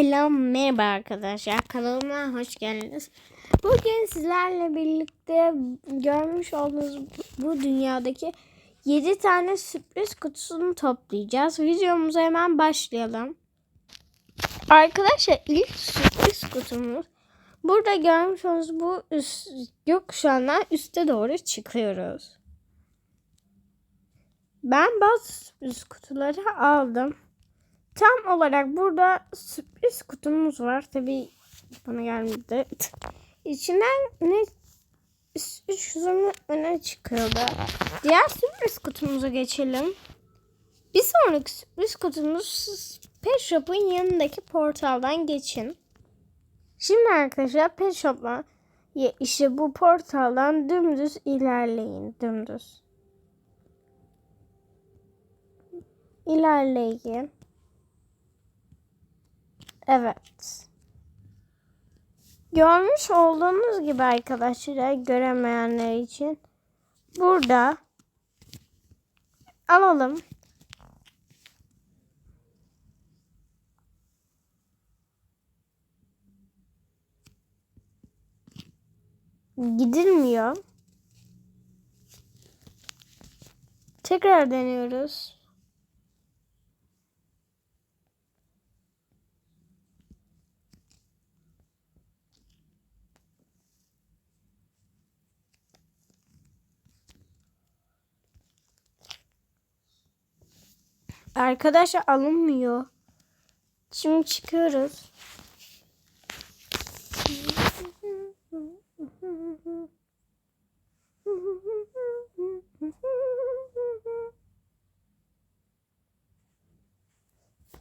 Selam merhaba arkadaşlar kanalıma hoş geldiniz. Bugün sizlerle birlikte görmüş olduğunuz bu dünyadaki 7 tane sürpriz kutusunu toplayacağız. Videomuza hemen başlayalım. Arkadaşlar ilk sürpriz kutumuz burada görmüş olduğunuz bu üst, gökkuşağından üste doğru çıkıyoruz. Ben bazı sürpriz kutuları aldım. Tam olarak burada sürpriz kutumuz var. Tabi bana gelmedi. İçinden ne zümrüt öne çıkıyordu. Diğer sürpriz kutumuza geçelim. Bir sonraki sürpriz kutumuz Pet Shop'un yanındaki portaldan geçin. Şimdi arkadaşlar Pet Shop'la işte bu portaldan dümdüz ilerleyin. Dümdüz. İlerleyin. Evet. Görmüş olduğunuz gibi arkadaşlar göremeyenler için burada alalım. Gidilmiyor. Tekrar deniyoruz. Arkadaşlar alınmıyor. Şimdi çıkıyoruz.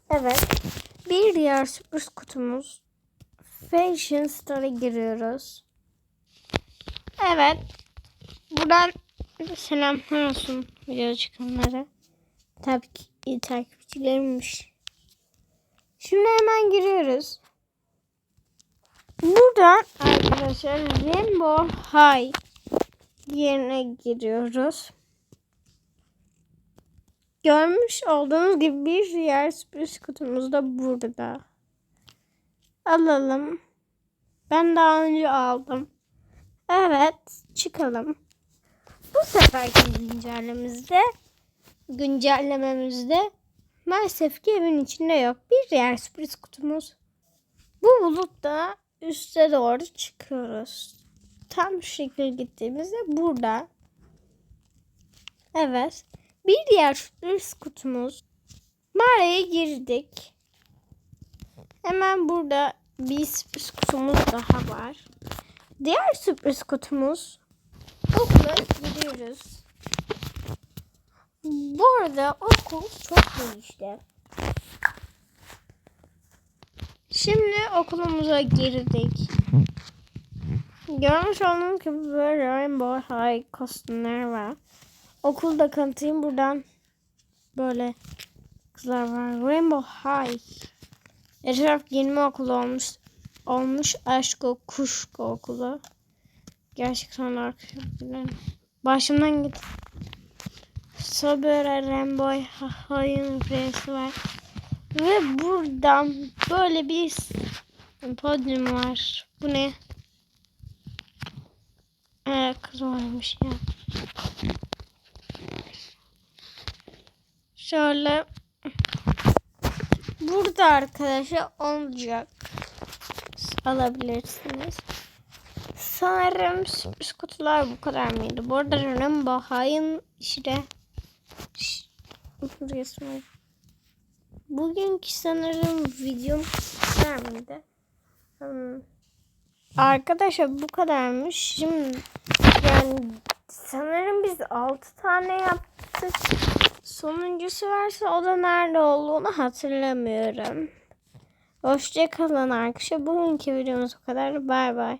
Evet. Bir diğer sürpriz kutumuz. Fashion Store'a giriyoruz. Evet. Buradan selamlar olsun video çıkanlara. Tabii ki takipçilerimmiş. Şimdi hemen giriyoruz. Buradan arkadaşlar Rainbow High yerine giriyoruz. Görmüş olduğunuz gibi bir diğer sürpriz kutumuz da burada. Alalım. Ben daha önce aldım. Evet çıkalım. Bu seferki güncellememizde güncellememizde maalesef ki evin içinde yok. Bir diğer sürpriz kutumuz. Bu bulutta üste doğru çıkıyoruz. Tam şu şekilde gittiğimizde burada. Evet. Bir diğer sürpriz kutumuz. Mağaraya girdik. Hemen burada bir sürpriz kutumuz daha var. Diğer sürpriz kutumuz. Okula gidiyoruz. Bu arada okul çok değişti. Şimdi okulumuza girdik. Görmüş olduğunuz gibi böyle Rainbow High kostümler var. Okulda kanıtayım buradan böyle kızlar var. Rainbow High. Etraf yeni okulu olmuş. Olmuş aşko kuşko okulu. Gerçekten arkadaşlar. Başımdan git. Sobera Rainbow High'ın resi var. Ve buradan böyle bir podyum var. Bu ne? Ee, kız varmış ya. Şöyle burada arkadaşlar olacak. Alabilirsiniz. Sanırım sürpriz kutular bu kadar mıydı? Bu arada Rainbow High'ın işte resmi Bugünkü sanırım videom var mıydı? Hmm. Arkadaşlar bu kadarmış. Şimdi yani sanırım biz 6 tane yaptık. Sonuncusu varsa o da nerede olduğunu hatırlamıyorum. Hoşçakalın arkadaşlar. Bugünkü videomuz bu kadar. Bay bay.